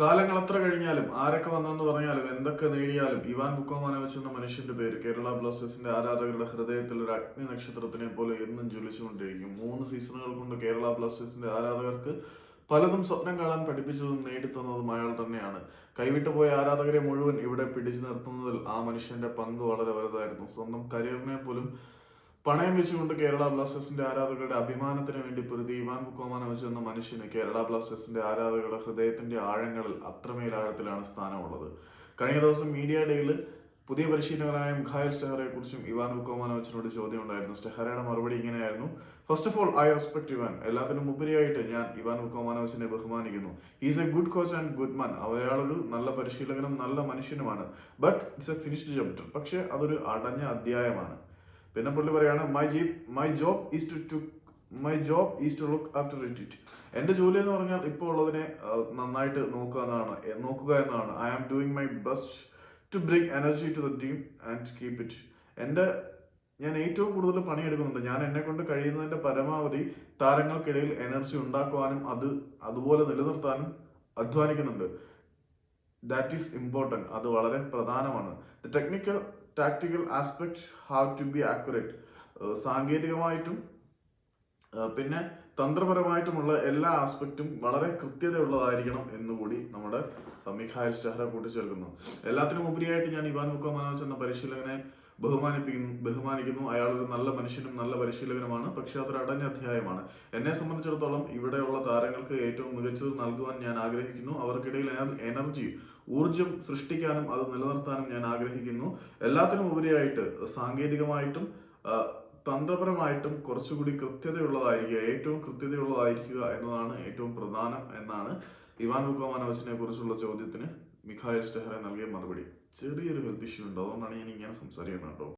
കാലങ്ങൾ എത്ര കഴിഞ്ഞാലും ആരൊക്കെ വന്നെന്ന് പറഞ്ഞാലും എന്തൊക്കെ നേടിയാലും ഇവാൻ ബുക്കോമാനെ വെച്ചെന്ന മനുഷ്യന്റെ പേര് കേരള ബ്ലാസ്റ്റേഴ്സിന്റെ ആരാധകരുടെ ഹൃദയത്തിൽ ഒരു അഗ്നി നക്ഷത്രത്തിനെ പോലെ എന്നും ജ്വലിച്ചുകൊണ്ടിരിക്കും. മൂന്ന് സീസണുകൾ കൊണ്ട് കേരള ബ്ലാസ്റ്റേഴ്സിന്റെ ആരാധകർക്ക് പലതും സ്വപ്നം കാണാൻ പഠിപ്പിച്ചതും നേടിത്തന്നതും അയാൾ തന്നെയാണ്. കൈവിട്ടു പോയ ആരാധകരെ മുഴുവൻ ഇവിടെ പിടിച്ചു നിർത്തുന്നതിൽ ആ മനുഷ്യന്റെ പങ്ക് വളരെ വലുതായിരുന്നു. സ്വന്തം കരിയറിനെ പോലും പണയം വെച്ചുകൊണ്ട് കേരള ബ്ലാസ്റ്റേഴ്സിന്റെ ആരാധകരുടെ അഭിമാനത്തിന് വേണ്ടി പ്രതി ഇവാൻ ബുക്കോമാനോവിച്ച് എന്ന മനുഷ്യന് കേരള ബ്ലാസ്റ്റേഴ്സിന്റെ ആരാധകരുടെ ഹൃദയത്തിന്റെ ആഴങ്ങളിൽ അത്രമേൽ ആഴത്തിലാണ് സ്ഥാനമുള്ളത്. കഴിഞ്ഞ ദിവസം മീഡിയ ഡേയിൽ പുതിയ പരിശീലകനായ മിഖായൽ സ്റ്റെഹറയെ കുറിച്ചും ഇവാൻ ബുക്കോമാനോവിച്ചിനോട് ചോദ്യം ഉണ്ടായിരുന്നു സ്റ്റെഹറയുടെ മറുപടി ഇങ്ങനെയായിരുന്നു. First of all I respect Ivan എല്ലാത്തിനും ഉപരിയായിട്ട് ഞാൻ ഇവാൻ ബുക്കോമാനോവിച്ചിനെ ബഹുമാനിക്കുന്നു. Is a good coach and good man അയാളൊരു നല്ല പരിശീലകനും നല്ല മനുഷ്യനുമാണ്. But it's a finished chapter പക്ഷേ അതൊരു അടഞ്ഞ അധ്യായമാണ്. പിന്നെ പുള്ളി പറയാണ് my job my job is to to my job is to look after it it ജോലി എന്ന് പറഞ്ഞാൽ ഇപ്പോൾ ഉള്ളതിനെ നന്നായിട്ട് നോക്കുക എന്നാണ് നോക്കുക എന്നാണ് I am doing my best to bring energy to the team and keep it എന്റെ ഞാൻ ഏറ്റവും കൂടുതൽ പണിയെടുക്കുന്നുണ്ട്. ഞാൻ എന്നെ കൊണ്ട് കഴിയുന്നതിന്റെ പരമാവധി താരങ്ങൾക്കിടയിൽ എനർജി ഉണ്ടാക്കുവാനും അത് അതുപോലെ നിലനിർത്താനും അധ്വാനിക്കുന്നുണ്ട്. ദാറ്റ് ഈസ് ഇമ്പോർട്ടന്റ് അത് വളരെ പ്രധാനമാണ്. The technical tactical aspect have to be accurate സാങ്കേതികമായിട്ടും പിന്നെ തന്ത്രപരമായിട്ടുമുള്ള എല്ലാ ആസ്പെക്റ്റും വളരെ കൃത്യതയുള്ളതായിരിക്കണം എന്നുകൂടി നമ്മുടെ മിഖായൽ സ്റ്റെഹ്റ കൂട്ടിച്ചേർക്കുന്നു. എല്ലാത്തിനും ഉപരിയായിട്ട് ഞാൻ ഇവാൻ മുക്കോ മനോജ് എന്ന പരിശീലകനെ ബഹുമാനിപ്പിക്കുന്നു ബഹുമാനിക്കുന്നു. അയാൾ ഒരു നല്ല മനുഷ്യനും നല്ല പരിശീലകനുമാണ് പക്ഷെ അതൊരു അടഞ്ഞ അധ്യായമാണ്. എന്നെ സംബന്ധിച്ചിടത്തോളം ഇവിടെയുള്ള താരങ്ങൾക്ക് ഏറ്റവും മികച്ചത് നൽകുവാൻ ഞാൻ ആഗ്രഹിക്കുന്നു. അവർക്കിടയിൽ എനർ- എനർജി ഊർജം സൃഷ്ടിക്കാനും അത് നിലനിർത്താനും ഞാൻ ആഗ്രഹിക്കുന്നു. എല്ലാത്തിനും ഉപരിയായിട്ട് സാങ്കേതികമായിട്ടും തന്ത്രപരമായിട്ടും കുറച്ചുകൂടി കൃത്യതയുള്ളതായിരിക്കുക ഏറ്റവും കൃത്യതയുള്ളതായിരിക്കുക എന്നതാണ് ഏറ്റവും പ്രധാനം എന്നാണ് ഇവാൻ ബുക്കോമാനോസിനെ കുറിച്ചുള്ള ചോദ്യത്തിന് മിഖായൽ സ്റ്റെഹറെ നൽകിയ മറുപടി ചെറിയൊരു ഹെൽത്ത് ഇഷ്യൂ ഉണ്ട്. അതുകൊണ്ടാണ് ഞാൻ ഇങ്ങനെ സംസാരിക്കുന്നത് കേട്ടോ.